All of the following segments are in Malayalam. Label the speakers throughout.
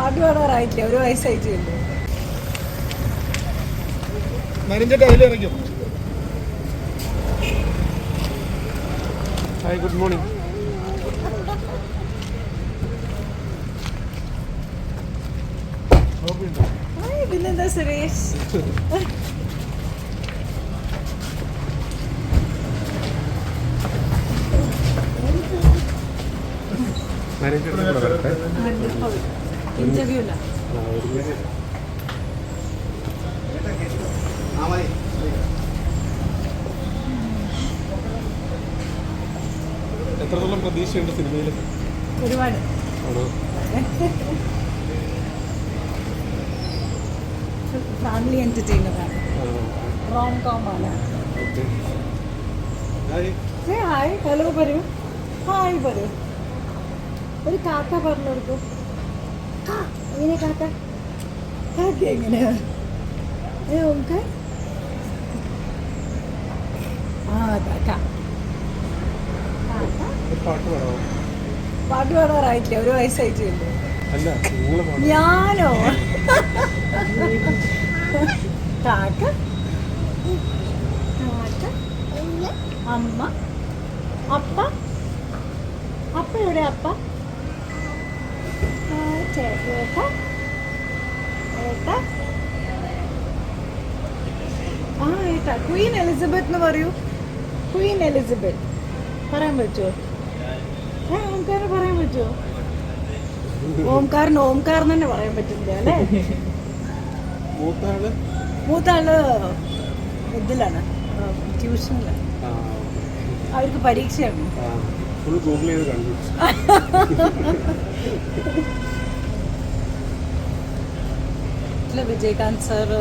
Speaker 1: പാട്ട് പാടാറായിട്ടില്ല ഒരു വയസ്സായിട്ടേ ഉള്ളൂ
Speaker 2: നരിഞ്ചേട്ട അതിലിറങ്ങും ഹായ് ഗുഡ് മോർണിംഗ്
Speaker 1: ഹായ്, പിന്നെന്താ സുരേഷ്?
Speaker 2: മാനേജർ
Speaker 1: ഇന്റർവ്യൂ
Speaker 2: എത്രത്തോളം പ്രതീക്ഷയുണ്ട് സിനിമയിൽ
Speaker 1: ഒരുപാട്. ഫാമിലി എന്റർടൈനർ ആണ്. റോം കോം ആണ്.
Speaker 2: ഹായ്
Speaker 1: ഹലോ പറയൂ ഹായ് പറയൂ ഒരു കാക്ക പറഞ്ഞു കൊടുക്കൂ എങ്ങനെ കാക്ക കാക്ക എങ്ങനെയാ? ഏ ആ കാക്ക
Speaker 2: പാട്ട്
Speaker 1: പാടാറായിട്ടില്ല ഒരു
Speaker 2: വയസ്സായിട്ടില്ല.
Speaker 1: ഞാനോ? കാക്ക കാക്ക അമ്മ? അപ്പ? അപ്പ എവിടെ അപ്പ? ആ, ചേട്ട ഏട്ട ആ ഏട്ടാ ക്വീൻ എലിസബത്ത് എന്ന് പറയൂ. ക്വീൻ എലിസബത്ത് പറയാൻ പറ്റുമോ ഏ ഓംകാരന് പറയാൻ പറ്റുമോ ഓംകാരന് ഓംകാരൻ തന്നെ പറയാൻ പറ്റില്ല അല്ലേ?
Speaker 2: മൂത്താൾ?
Speaker 1: മൂത്താൾ ഇതിലാണ്. ട്യൂഷനിലാണ്. അവർക്ക് പരീക്ഷയാണ്.
Speaker 2: ഫുൾ ഗൂഗിൾ ചെയ്ത് കണ്ടു
Speaker 1: ഇതിൽ വിജയകാന്ത് സാറ്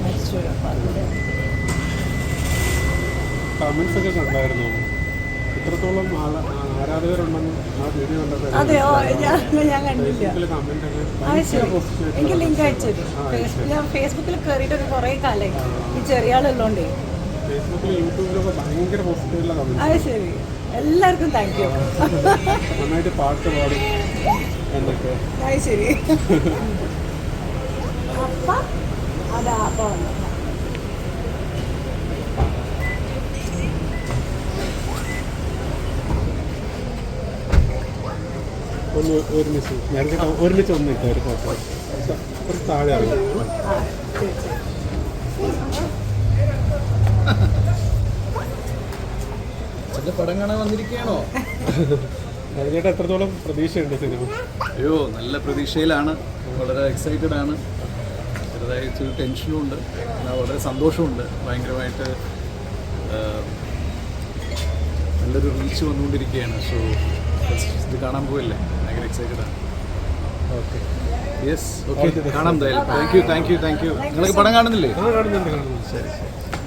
Speaker 1: മരിച്ചു അപ്പോൾ അതിന്റെ
Speaker 2: കമന്റ്സ് ഒക്കെ കണ്ടായിരുന്നു? ഇത്രത്തോളം ആള- ആരാധകരുണ്ടെന്ന് ആ വീഡിയോ
Speaker 1: അതെയോ? ഞാൻ ഞാൻ കണ്ടില്ല. എനിക്ക് ലിങ്ക് അയച്ചത് ഞാൻ ഫേസ്ബുക്കിൽ കയറിയിട്ടൊക്കെ കുറേ കാലമായി ഈ ചെറിയ ആളുള്ളതുകൊണ്ടേ
Speaker 2: ഫേസ്ബുക്കിൽ യൂട്യൂബിലൊക്കെ ഭയങ്കര പോസിറ്റീവുള്ള കമന്റ്
Speaker 1: അത് ശരി. എല്ലാവർക്കും താങ്ക് യു
Speaker 2: നന്നായിട്ട് പാട്ട് പാടും എന്നൊക്കെ.
Speaker 1: അത് ശരി അപ്പ അതാ അപ്പ വന്നു
Speaker 2: ഒന്ന് ഒരുമിച്ച് നേരത്തെ ഒരുമിച്ച് ഒന്ന് ഇട്ട ഒരു ഫോട്ടോ കുറച്ച് താഴെ
Speaker 3: പടം കാണാൻ വന്നിരിക്കുകയാണോ?
Speaker 2: ചേട്ടാ എത്രത്തോളം പ്രതീക്ഷയുണ്ട് സിനിമ?
Speaker 3: അയ്യോ നല്ല പ്രതീക്ഷയിലാണ്. വളരെ എക്സൈറ്റഡ് ആണ്. ചെറുതായിട്ട് ടെൻഷനും ഉണ്ട്. എന്നാൽ വളരെ സന്തോഷമുണ്ട്. ഭയങ്കരമായിട്ട് നല്ലൊരു റീച്ച് വന്നുകൊണ്ടിരിക്കുകയാണ്. സോ ഇത് കാണാൻ പോവല്ലേ? ഭയങ്കര എക്സൈറ്റഡ് ആണ്.
Speaker 2: ഓക്കെ
Speaker 3: യെസ് ഓക്കെ കാണാം എന്തായാലും. Thank you thank you thank you നിങ്ങൾക്ക് പടം കാണുന്നില്ലേ?
Speaker 2: കാണുന്നുണ്ട് കാണുന്നുണ്ട്.
Speaker 3: ശരി ശരി.